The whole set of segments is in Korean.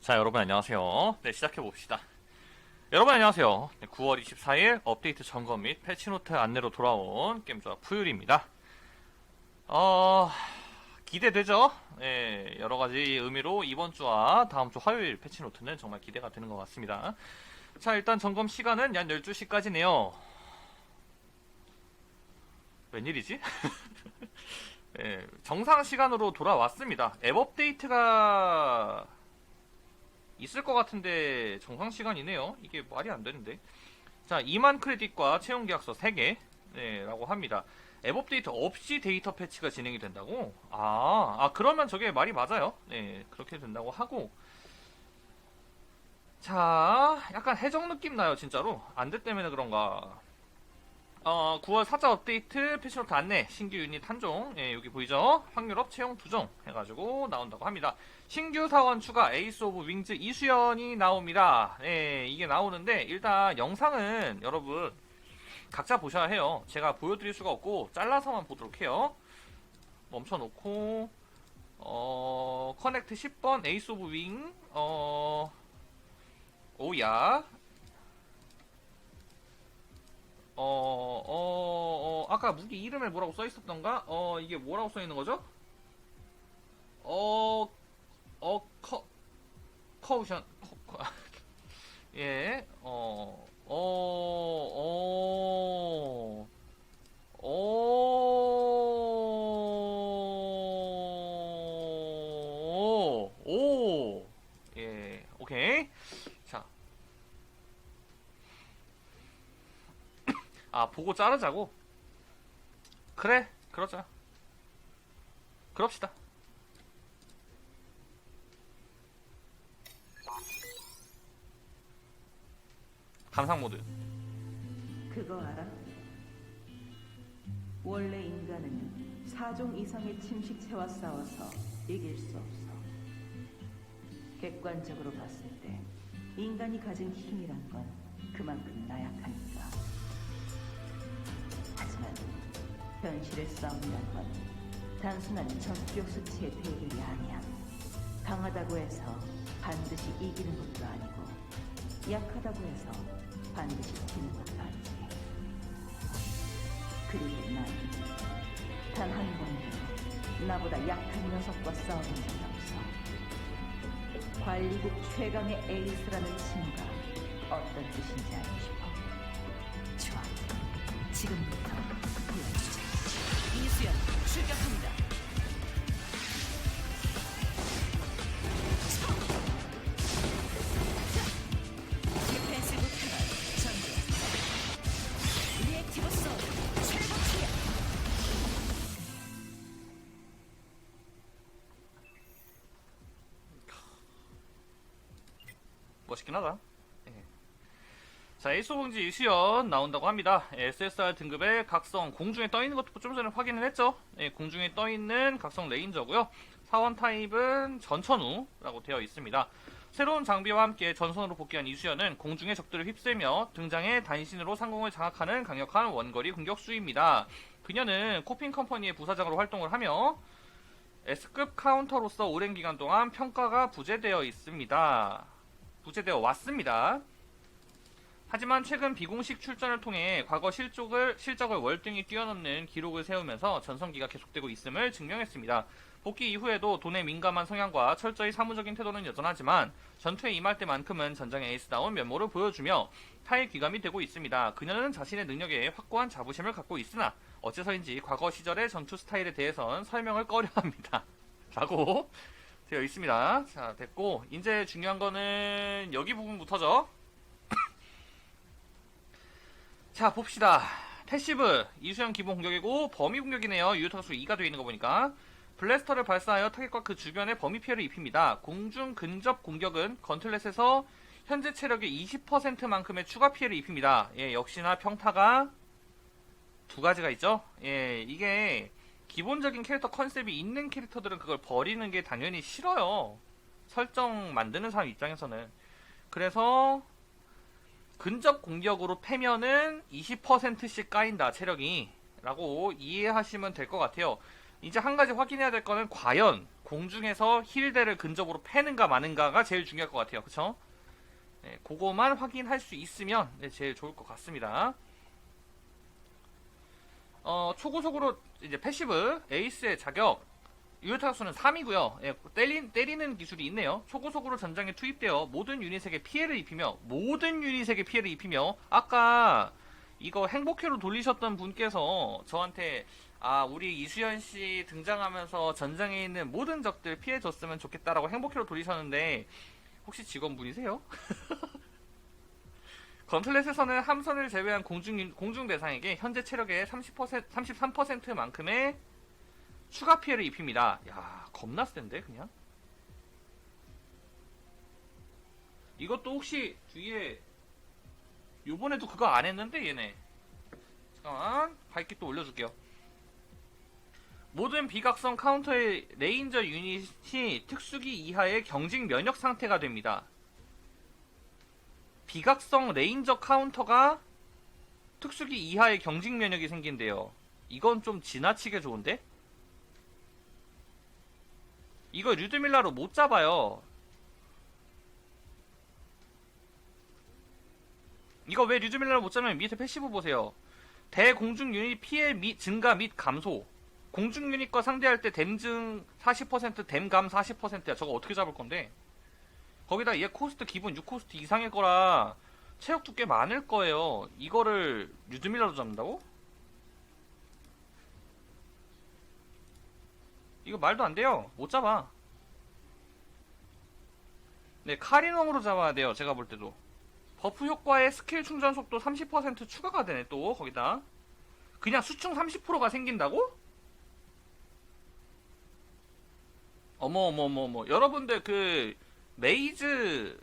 자, 여러분 안녕하세요. 네, 시작해 봅시다. 여러분 안녕하세요. 네, 9월 24일 업데이트 점검 및 패치노트 안내로 돌아온 게임조합 푸율입니다. 어, 기대되죠? 예, 여러 가지 의미로 이번 주와 다음 주 화요일 패치노트는 정말 기대가 되는 것 같습니다. 자, 일단 점검 시간은 약 12시까지네요. 웬일이지? 예, 정상 시간으로 돌아왔습니다. 앱 업데이트가 있을 것 같은데 정상 시간이네요. 이게 말이 안 되는데. 자, 2만 크레딧과 채용 계약서 3개. 네, 라고 합니다. 앱 업데이트 없이 데이터 패치가 진행이 된다고? 아, 아, 그러면 저게 말이 맞아요. 네, 그렇게 된다고 하고. 자, 약간 해적 느낌 나요, 진짜로. 때문에 그런가. 어, 9월 4자 업데이트 패치노트 안내 신규 유닛 한종 예, 여기 보이죠? 확률업 채용 두종 해가지고 나온다고 합니다. 신규 사원 추가 에이스 오브 윙즈 이수연이 나옵니다. 예, 이게 나오는데 일단 영상은 여러분 각자 보셔야 해요. 제가 보여드릴 수가 없고 잘라서만 보도록 해요. 멈춰놓고 어 커넥트 10번 에이스 오브 윙 어 오야 어, 어, 어, 아까 무기 이름에 뭐라고 써 있었던가? 어, 이게 뭐라고 써 있는 거죠? 어, 어, 커, 커우션, 커, 커, 예, 어, 어, 어, 어, 오, 예, 오케이. 자, 아, 보고 자르자고? 그래, 그러자. 그럽시다. 감상 모드. 그거 알아? 원래 인간은 사종 이상의 침식체와 싸워서 이길 수 없어. 객관적으로 봤을 때 인간이 가진 힘이란 건 그만큼 나약하니까. 현실의 싸움이란 건 단순한 전투력 수치의 대결이 아니야. 강하다고 해서 반드시 이기는 것도 아니고 약하다고 해서 반드시 지는 것도 아니지. 그리고 난 단 한 번도 나보다 약한 녀석과 싸워본 적이 없어. 관리국 최강의 에이스라는 칭호가 어떤 뜻인지 알고 싶어. 좋아. 지금부터 보여주자. 이수연 출격합니다. 자, 에이스 봉지 이수연 나온다고 합니다. 예, SSR 등급의 각성 공중에 떠 있는 것도 좀 전에 확인을 했죠. 예, 공중에 떠 있는 각성 레인저고요. 사원 타입은 전천우라고 되어 있습니다. 새로운 장비와 함께 전선으로 복귀한 이수연은 공중의 적들을 휩쓸며 등장해 단신으로 상공을 장악하는 강력한 원거리 공격수입니다. 그녀는 코핀 컴퍼니의 부사장으로 활동을 하며 S급 카운터로서 오랜 기간 동안 평가가 부재되어 있습니다. 부재되어 왔습니다. 하지만 최근 비공식 출전을 통해 과거 실적을, 실적을 월등히 뛰어넘는 기록을 세우면서 전성기가 계속되고 있음을 증명했습니다. 복귀 이후에도 돈에 민감한 성향과 철저히 사무적인 태도는 여전하지만 전투에 임할 때만큼은 전장의 에이스다운 면모를 보여주며 타일 귀감이 되고 있습니다. 그녀는 자신의 능력에 확고한 자부심을 갖고 있으나 어째서인지 과거 시절의 전투 스타일에 대해선 설명을 꺼려합니다. 라고 되어 있습니다. 자, 됐고 이제 중요한 거는 여기 부분부터죠. 자, 봅시다. 패시브 이수형 기본 공격이고 범위 공격이네요. 유효타수 2가 되어 있는 거 보니까 블래스터를 발사하여 타겟과 그 주변에 범위 피해를 입힙니다. 공중 근접 공격은 건틀렛에서 현재 체력의 20%만큼의 추가 피해를 입힙니다. 예, 역시나 평타가 두 가지가 있죠. 예, 이게 기본적인 캐릭터 컨셉이 있는 캐릭터들은 그걸 버리는 게 당연히 싫어요. 설정 만드는 사람 입장에서는. 그래서 근접 공격으로 패면은 20%씩 까인다 체력이 라고 이해하시면 될 것 같아요 이제 한 가지 확인해야 될 거는 과연 공중에서 힐대를 근접으로 패는가 마는가가 제일 중요할 것 같아요. 그쵸? 네, 그거만 확인할 수 있으면 네, 제일 좋을 것 같습니다. 어, 초고속으로 이제 패시브 에이스의 자격 유효타수는 3이고요. 예, 때리, 때리는 기술이 있네요. 초고속으로 전장에 투입되어 모든 유닛에게 피해를 입히며 모든 유닛에게 피해를 입히며 아까 이거 행복회로 돌리셨던 분께서 저한테 아 우리 이수연 씨 등장하면서 전장에 있는 모든 적들 피해 줬으면 좋겠다라고 행복회로 돌리셨는데 혹시 직원분이세요? 건틀렛에서는 함선을 제외한 공중 유- 공중 대상에게 현재 체력의 30% 33%만큼의 추가 피해를 입힙니다. 야, 겁나 센데 그냥. 이것도 혹시 뒤에 요번에도 그거 안 했는데 얘네. 잠깐만 밝기 또 올려줄게요. 모든 비각성 카운터의 레인저 유닛이 특수기 이하의 경직 면역 상태가 됩니다. 비각성 레인저 카운터가 특수기 이하의 경직 면역이 생긴대요. 이건 좀 지나치게 좋은데? 이거 류드밀라로 못 잡아요. 이거 왜 류드밀라로 못 잡으면 밑에 패시브 보세요. 대공중 유닛 피해 및 증가 및 감소. 공중 유닛과 상대할 때 댐증 40%, 댐감 40%야. 저거 어떻게 잡을 건데? 거기다 얘 코스트 기본 6코스트 이상일 거라 체력도 꽤 많을 거예요. 이거를 류드밀라로 잡는다고? 이거 말도 안 돼요. 못 잡아. 네, 카리nom으로 잡아야 돼요. 제가 볼 때도. 버프 효과에 스킬 충전 속도 30% 추가가 되네, 또, 거기다. 그냥 수충 30%가 생긴다고? 어머, 어머, 어머, 어머. 여러분들 그, 메이즈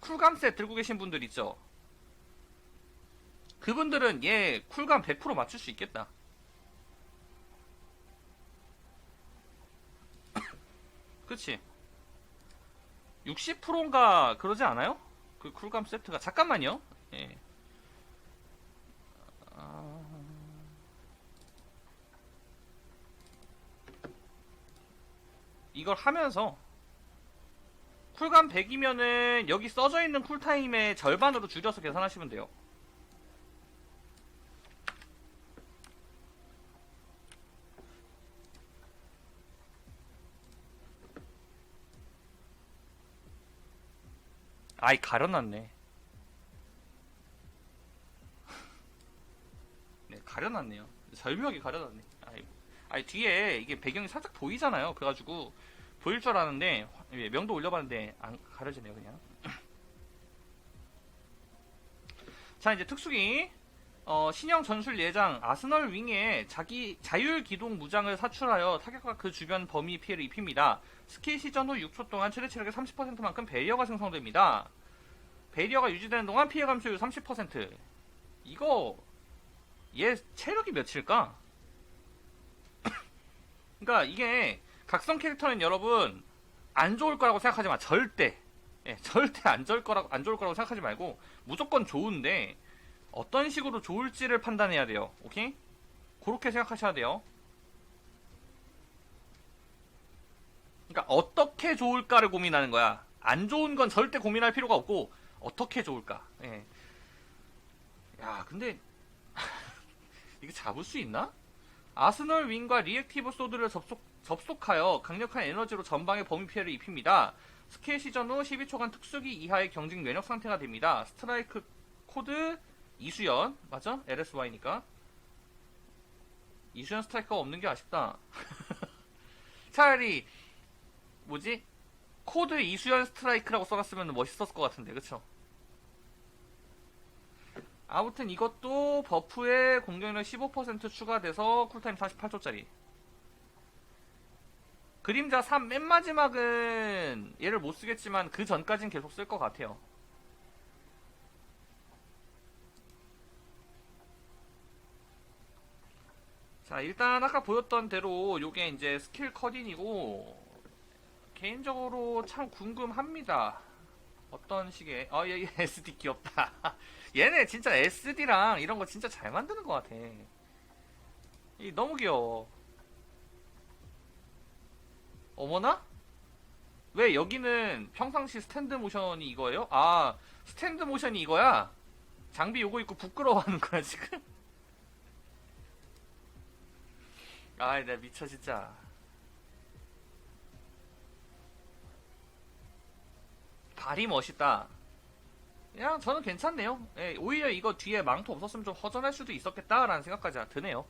쿨감 셋 들고 계신 분들 있죠? 그분들은 얘 쿨감 100% 맞출 수 있겠다. 그치? 60%인가 그러지 않아요? 그 쿨감 세트가 잠깐만요. 예. 아... 이걸 하면서 쿨감 100이면은 여기 써져 있는 쿨타임의 절반으로 줄여서 계산하시면 돼요. 아이 가려놨네. 네 가려놨네요. 절묘하게 가려놨네. 아이, 아이 뒤에 이게 배경이 살짝 보이잖아요. 그래가지고 보일 줄 알았는데 예, 명도 올려봤는데 안 가려지네요 그냥. 자 이제 특수기 어, 신형 전술 예장 아스널 윙에 자기 자율 기동 무장을 사출하여 타격과 그 주변 범위 피해를 입힙니다. 스킬 시전 후 6초 동안 최대 체력의 30%만큼 베리어가 생성됩니다. 베리어가 유지되는 동안 피해 감소율 30%. 이거 얘 체력이 몇일까? 그러니까 이게 각성 캐릭터는 여러분 안 좋을 거라고 생각하지 마. 절대. 예, 절대 안 좋을 거라고 안 좋을 거라고 생각하지 말고 무조건 좋은데 어떤 식으로 좋을지를 판단해야 돼요. 오케이? 그렇게 생각하셔야 돼요. 그러니까 어떻게 좋을까를 고민하는 거야. 안 좋은 건 절대 고민할 필요가 없고 어떻게 좋을까. 예. 야, 근데 이거 잡을 수 있나? 아스널 윙과 리액티브 소드를 접속, 접속하여 강력한 에너지로 전방에 범위 피해를 입힙니다. 스킬 시전 후 12초간 특수기 이하의 경직 면역 상태가 됩니다. 스트라이크 코드 이수연 맞아? LSY니까 이수연 스트라이커가 없는 게 아쉽다. 차라리 뭐지? 코드 이수연 스트라이크라고 써놨으면 멋있었을 것 같은데 그쵸? 아무튼 이것도 버프에 공격력 15% 추가돼서 쿨타임 48초짜리. 그림자 3 맨 마지막은 얘를 못 쓰겠지만 그 전까진 계속 쓸 것 같아요. 자 일단 아까 보였던 대로 요게 이제 스킬 컷인이고 개인적으로 참 궁금합니다. 어떤 식의 어 얘, 얘 SD 귀엽다 얘네 진짜 SD랑 이런 거 진짜 잘 만드는 것 같아 이 너무 귀여워 어머나? 왜 여기는 평상시 스탠드 모션이 이거예요? 아, 스탠드 모션이 이거야? 장비 요거 입고 부끄러워하는 거야, 지금? 아이, 나 미쳐, 진짜. 발이 멋있다. 그냥 저는 괜찮네요. 예, 오히려 이거 뒤에 망토 없었으면 좀 허전할 수도 있었겠다라는 생각까지 드네요.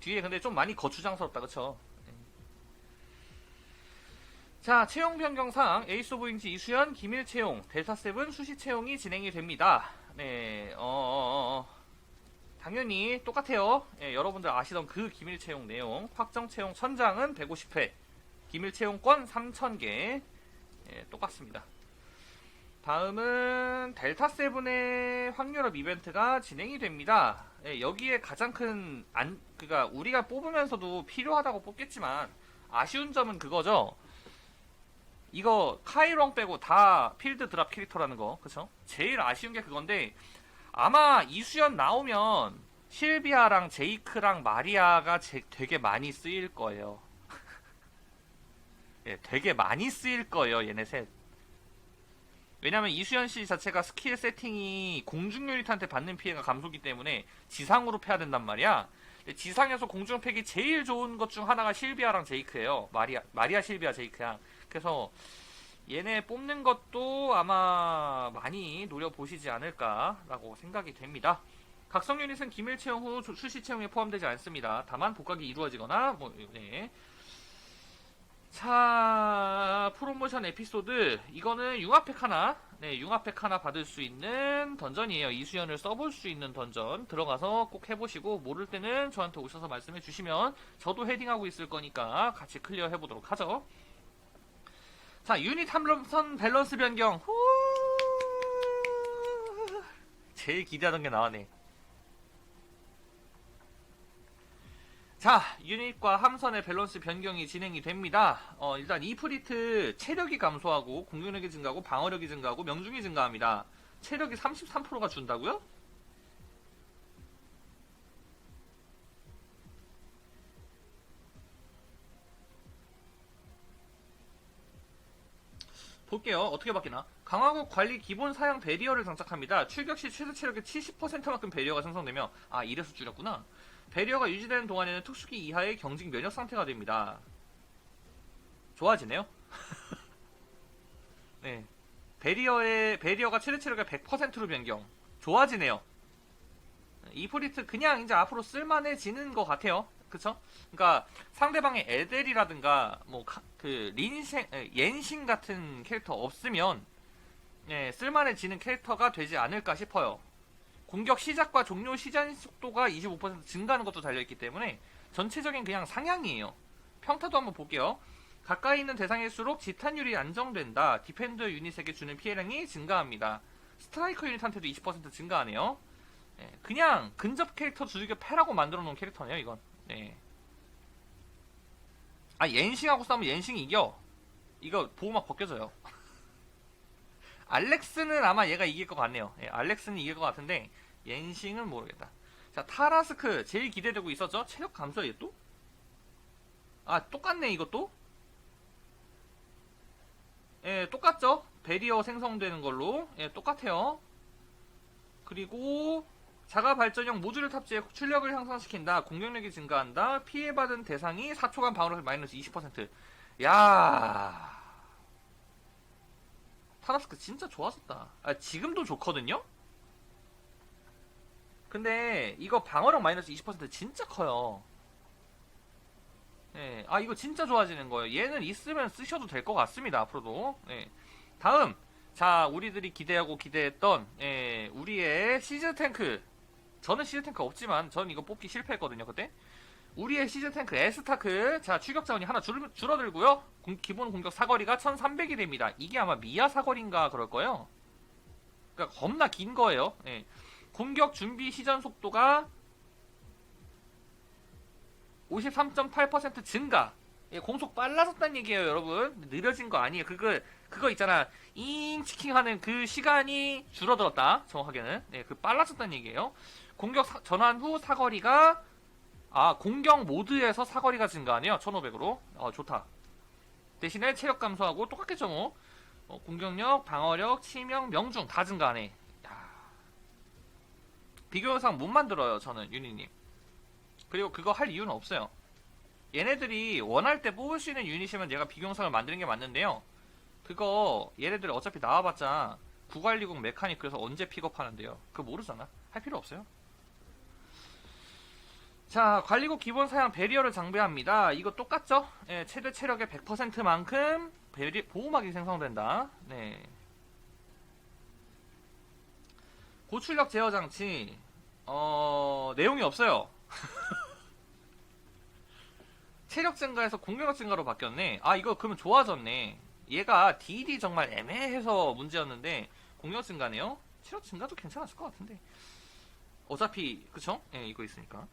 뒤에 근데 좀 많이 거추장스럽다, 그쵸? 예. 자, 채용 변경상 에이스 오브 잉지 이수연, 기밀 채용, 델타 세븐 수시 채용이 진행이 됩니다. 네, 어, 어, 어. 당연히 똑같아요. 예, 여러분들 아시던 그 기밀 채용 내용. 확정 채용 선장은 150회, 기밀 채용권 3,000개. 예, 똑같습니다. 다음은 델타 세븐의 확률업 이벤트가 진행이 됩니다. 예, 여기에 가장 큰 안, 그니까 우리가 뽑으면서도 필요하다고 뽑겠지만 아쉬운 점은 그거죠. 이거 카이롱 빼고 다 필드 드랍 캐릭터라는 거, 그쵸? 제일 아쉬운 게 그건데 아마 이수연 나오면 실비아랑 제이크랑 마리아가 제- 되게 많이 쓰일 거예요. 예, 되게 많이 쓰일 거예요, 얘네 셋. 왜냐면 이수연 씨 자체가 스킬 세팅이 공중 유닛한테 받는 피해가 감소기 때문에 지상으로 패야 된단 말이야. 지상에서 공중 팩이 제일 좋은 것 중 하나가 실비아랑 제이크예요. 마리아 마리아 실비아 제이크야. 그래서 얘네 뽑는 것도 아마 많이 노려보시지 않을까라고 생각이 됩니다. 각성 유닛은 기밀 채용 후 조- 수시 채용에 포함되지 않습니다. 다만 복각이 이루어지거나 뭐 네. 자 프로모션 에피소드. 이거는 융합팩 하나. 네 융합팩 하나 받을 수 있는 던전이에요. 이수연을 써볼 수 있는 던전. 들어가서 꼭 해보시고 모를 때는 저한테 오셔서 말씀해 주시면 저도 헤딩하고 있을 거니까 같이 클리어 해보도록 하죠. 자 유닛 함선 밸런스 변경. 후! 제일 기대하던 게 나왔네 자, 유닛과 함선의 밸런스 변경이 진행이 됩니다. 어, 일단 이프리트 체력이 감소하고 공격력이 증가하고 방어력이 증가하고 명중이 증가합니다. 체력이 33%가 준다고요? 볼게요. 어떻게 바뀌나? 강화국 관리 기본 사양 베리어를 장착합니다. 출격 시 최대 체력의 70%만큼 베리어가 생성되며 아 이래서 줄였구나. 베리어가 유지되는 동안에는 특수기 이하의 경직 면역 상태가 됩니다. 좋아지네요. 네. 베리어의 베리어가 최대 체력의 100%로 변경. 좋아지네요. 이프리트 그냥 이제 앞으로 쓸만해지는 것 같아요. 그쵸? 그러니까 상대방의 에델이라든가 뭐 그 린생 에, 옌신 같은 캐릭터 없으면 예, 쓸만해지는 캐릭터가 되지 않을까 싶어요. 공격 시작과 종료 시전 속도가 25% 증가하는 것도 달려있기 때문에 전체적인 그냥 상향이에요. 평타도 한번 볼게요. 가까이 있는 대상일수록 지탄율이 안정된다. 디펜더 유닛에게 주는 피해량이 증가합니다. 스트라이커 유닛한테도 20% 증가하네요. 예, 그냥 근접 캐릭터 두들겨 패라고 만들어 놓은 캐릭터네요, 이건. 네. 아, 옌싱하고 싸우면 옌싱이 이겨. 이거 보호막 벗겨져요. 알렉스는 아마 얘가 이길 것 같네요. 예, 알렉스는 이길 것 같은데 옌싱은 모르겠다. 자 타라스크 제일 기대되고 있었죠. 체력 감소 얘 또? 아 똑같네 이것도. 예 똑같죠. 베리어 생성되는 걸로 예 똑같아요. 그리고 자가 발전형 모듈을 탑재해 출력을 향상시킨다. 공격력이 증가한다. 피해받은 대상이 4초간 방어력 마이너스 20%. 야 타라스크 진짜 좋았었다. 아, 지금도 좋거든요? 근데 이거 방어력 마이너스 20% 진짜 커요. 예, 아 이거 진짜 좋아지는 거예요. 얘는 있으면 쓰셔도 될 것 같습니다. 앞으로도. 예. 다음, 자 우리들이 기대하고 기대했던 예, 우리의 시즈 탱크. 저는 시즈 탱크 없지만 전 이거 뽑기 실패했거든요 그때. 우리의 시즌 탱크 에스타크 자 출격 자원이 하나 줄, 줄어들고요. 공- 기본 공격 사거리가 1300이 됩니다. 이게 아마 미아 사거리인가 그럴 거예요. 그러니까 겁나 긴 거예요. 예. 공격 준비 시전 속도가 53.8% 증가. 예, 공속 빨라졌다는 얘기예요 여러분. 느려진 거 아니에요. 그거 그거 있잖아. 잉 치킹 하는 그 시간이 줄어들었다. 정확하게는. 예, 그 빨라졌다는 얘기예요. 공격 사- 전환 후 사거리가 아 공격 모드에서 사거리가 증가하네요. 1500으로. 어 좋다. 대신에 체력 감소하고 똑같겠죠 뭐. 어, 공격력 방어력 치명 명중 다 증가하네. 야. 비교 영상 못 만들어요 저는 유니님. 그리고 그거 할 이유는 없어요. 얘네들이 원할 때 뽑을 수 있는 유닛이면 얘가 비교 영상을 만드는 게 맞는데요. 그거 얘네들 어차피 나와봤자 9관리국 메카닉 그래서 언제 픽업하는데요. 그거 모르잖아. 할 필요 없어요 자, 관리국 기본 사양 베리어를 장비합니다. 이거 똑같죠? 예, 최대 체력의 100%만큼 베리, 보호막이 생성된다. 네. 고출력 제어 장치, 어, 내용이 없어요. 체력 증가에서 공격력 증가로 바뀌었네. 아, 이거 그러면 좋아졌네. 얘가 딜이 정말 애매해서 문제였는데, 공격 증가네요? 체력 증가도 괜찮았을 것 같은데. 어차피, 그쵸? 예, 이거 있으니까.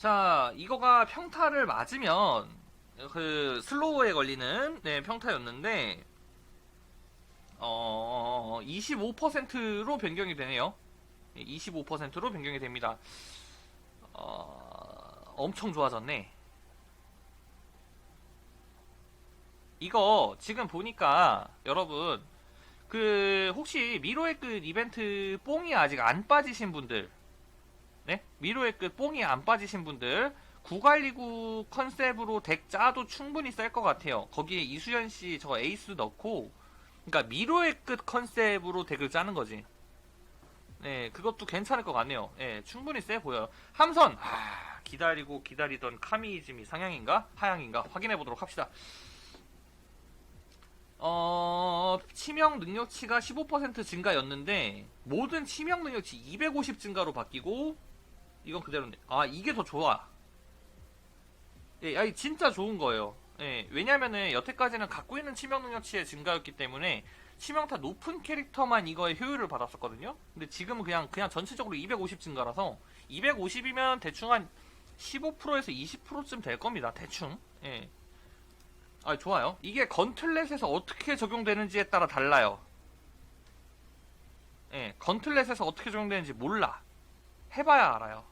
자, 이거가 평타를 맞으면 그 슬로우에 걸리는 네, 평타였는데 어 25%로 변경이 되네요. 25%로 변경이 됩니다. 어, 엄청 좋아졌네. 이거 지금 보니까 여러분 그 혹시 미로의 끝 이벤트 뽕이 아직 안 빠지신 분들 네? 미로의 끝 뽕이 안 빠지신 분들 구갈리구 컨셉으로 덱 짜도 충분히 셀것 같아요. 거기에 이수연 씨 저 에이스 넣고 그러니까 미로의 끝 컨셉으로 덱을 짜는 거지. 네, 그것도 괜찮을 것 같네요. 예, 충분히 세 보여요. 함선 아, 기다리고 기다리던 카미이즘이 상향인가 하향인가 확인해 보도록 합시다. 어, 치명 능력치가 15% 증가였는데 모든 치명 능력치 250 증가로 바뀌고 이건 그대로인데. 아 이게 더 좋아. 예, 아니 진짜 좋은 거예요. 예, 왜냐면은 여태까지는 갖고 있는 치명 능력치의 증가였기 때문에 치명타 높은 캐릭터만 이거의 효율을 받았었거든요. 근데 지금은 그냥 그냥 전체적으로 250 증가라서 250이면 대충 한 15%에서 20%쯤 될 겁니다 대충. 예. 아 좋아요. 이게 건틀렛에서 어떻게 적용되는지에 따라 달라요. 예, 건틀렛에서 어떻게 적용되는지 몰라. 해봐야 알아요.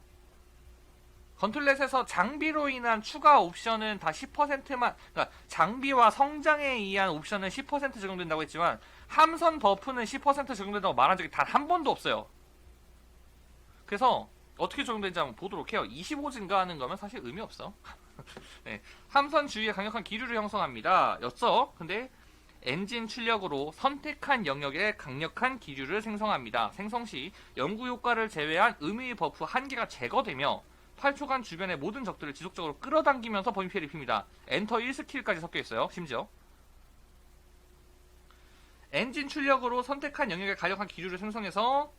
건틀렛에서 장비로 인한 추가 옵션은 다 10%만, 그러니까 장비와 성장에 의한 옵션은 10% 적용된다고 했지만, 함선 버프는 10% 적용된다고 말한 적이 단 한 번도 없어요. 그래서, 어떻게 적용되는지 한번 보도록 해요. 25 증가하는 거면 사실 의미 없어. 네. 함선 주위에 강력한 기류를 형성합니다. 였어. 근데, 엔진 출력으로 선택한 영역에 강력한 기류를 생성합니다. 생성 시 연구 효과를 제외한 의미 버프 한 개가 제거되며 8초간 주변의 모든 적들을 지속적으로 끌어당기면서 범위 피해를 입힙니다. 엔터 1스킬까지 섞여 있어요. 심지어. 엔진 출력으로 선택한 영역에 강력한 기류를 생성해서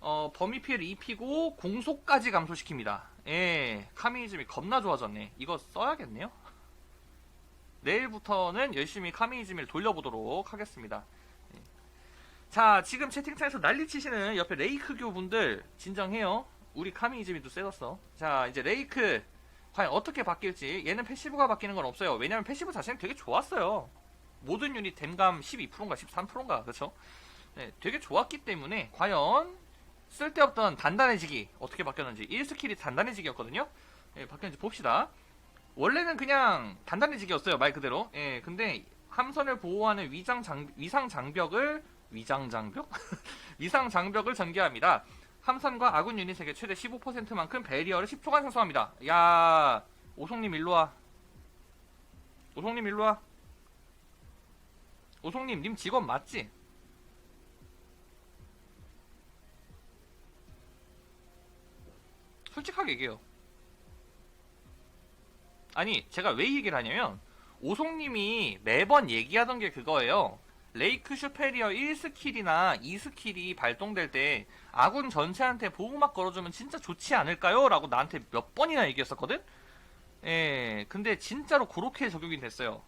어, 범위 피해를 입히고 공속까지 감소시킵니다. 예, 카미니즘이 겁나 좋아졌네. 이거 써야겠네요. 내일부터는 열심히 카미니즘을 돌려보도록 하겠습니다. 예. 자, 지금 채팅창에서 난리 치시는 옆에 레이크교 분들 진정해요. 우리 카미니즘이 또 세졌어. 자, 이제 레이크 과연 어떻게 바뀔지 얘는 패시브가 바뀌는 건 없어요. 왜냐면 패시브 자체는 되게 좋았어요. 모든 유닛 댐감 12%인가 13%인가 그렇죠? 네, 되게 좋았기 때문에 과연 쓸데없던 단단해지기 어떻게 바뀌었는지 1스킬이 단단해지기였거든요. 예, 바뀌었는지 봅시다. 원래는 그냥 단단해지기였어요 말 그대로 예 근데 함선을 보호하는 위장 장 위상 장벽을 위장 장벽 위상 장벽을 전개합니다 함선과 아군 유닛에게 최대 15%만큼 베리어를 10초간 생성합니다 야 오송님 일로와 오송님 일로와 오송님 님 직업 맞지? 솔직하게 얘기해요 아니 제가 왜이 얘기를 하냐면 오송님이 매번 얘기하던 게 그거예요. 레이크 슈페리어 1스킬이나 2스킬이 발동될 때 아군 전체한테 보호막 걸어주면 진짜 좋지 않을까요? 라고 나한테 몇 번이나 얘기했었거든? 예, 근데 진짜로 그렇게 적용이 됐어요.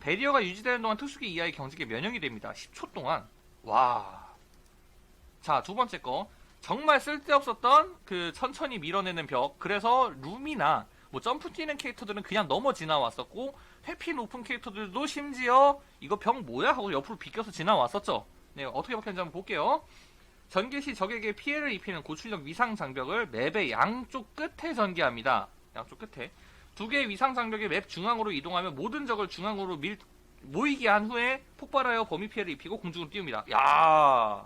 베리어가 유지되는 동안 특수기 이하의 경직에 면역이 됩니다. 10초 동안. 와. 자, 두 번째 거. 정말 쓸데없었던 그 천천히 밀어내는 벽. 그래서 룸이나 뭐 점프 뛰는 캐릭터들은 그냥 넘어 지나왔었고 회피 높은 캐릭터들도 심지어 이거 병 뭐야 하고 옆으로 비껴서 지나왔었죠. 네 어떻게 바뀌었는지 한번 볼게요. 전개 시 적에게 피해를 입히는 고출력 위상 장벽을 맵의 양쪽 끝에 전개합니다. 양쪽 끝에. 두 개의 위상 장벽의 맵 중앙으로 이동하며 모든 적을 중앙으로 밀, 모이게 한 후에 폭발하여 범위 피해를 입히고 공중으로 띄웁니다. 야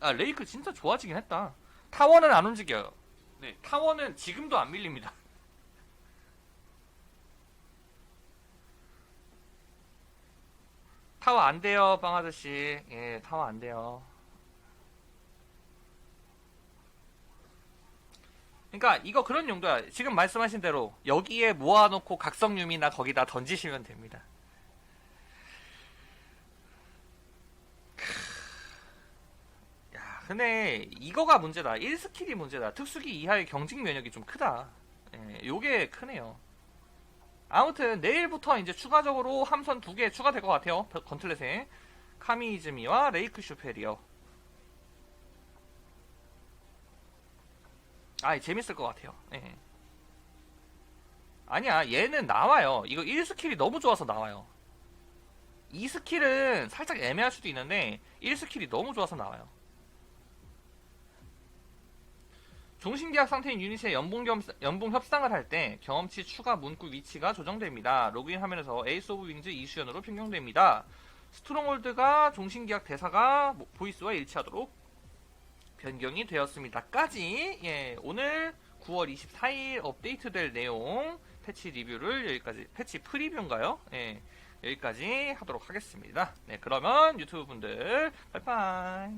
아, 레이크 진짜 좋아지긴 했다. 타워는 안 움직여요. 네, 타워는 지금도 안 밀립니다. 타워 안 돼요, 빵 아저씨. 예, 타워 안 돼요. 그러니까 이거 그런 용도야. 지금 말씀하신 대로 여기에 모아놓고 각성 유미나 거기다 던지시면 됩니다. 근데 이거가 문제다. 1스킬이 문제다. 특수기 이하의 경직 면역이 좀 크다. 예, 요게 크네요. 아무튼 내일부터 이제 추가적으로 함선 두 개 추가될 것 같아요. 건틀렛에 카미이즈미와 레이크 슈페리어. 아, 재밌을 것 같아요. 예. 아니야, 얘는 나와요. 이거 1스킬이 너무 좋아서 나와요. 2스킬은 살짝 애매할 수도 있는데 1스킬이 너무 좋아서 나와요. 종신계약 상태인 유닛의 연봉, 겸, 연봉 협상을 할 때 경험치 추가 문구 위치가 조정됩니다. 로그인 화면에서 에이스 오브 윙즈 이수연으로 변경됩니다. 스트롱홀드가 종신계약 대사가 모- 보이스와 일치하도록 변경이 되었습니다.까지 예, 오늘 9월 24일 업데이트될 내용 패치 리뷰를 여기까지 패치 프리뷰인가요? 예, 여기까지 하도록 하겠습니다. 네, 그러면 유튜브 분들 빠이빠이.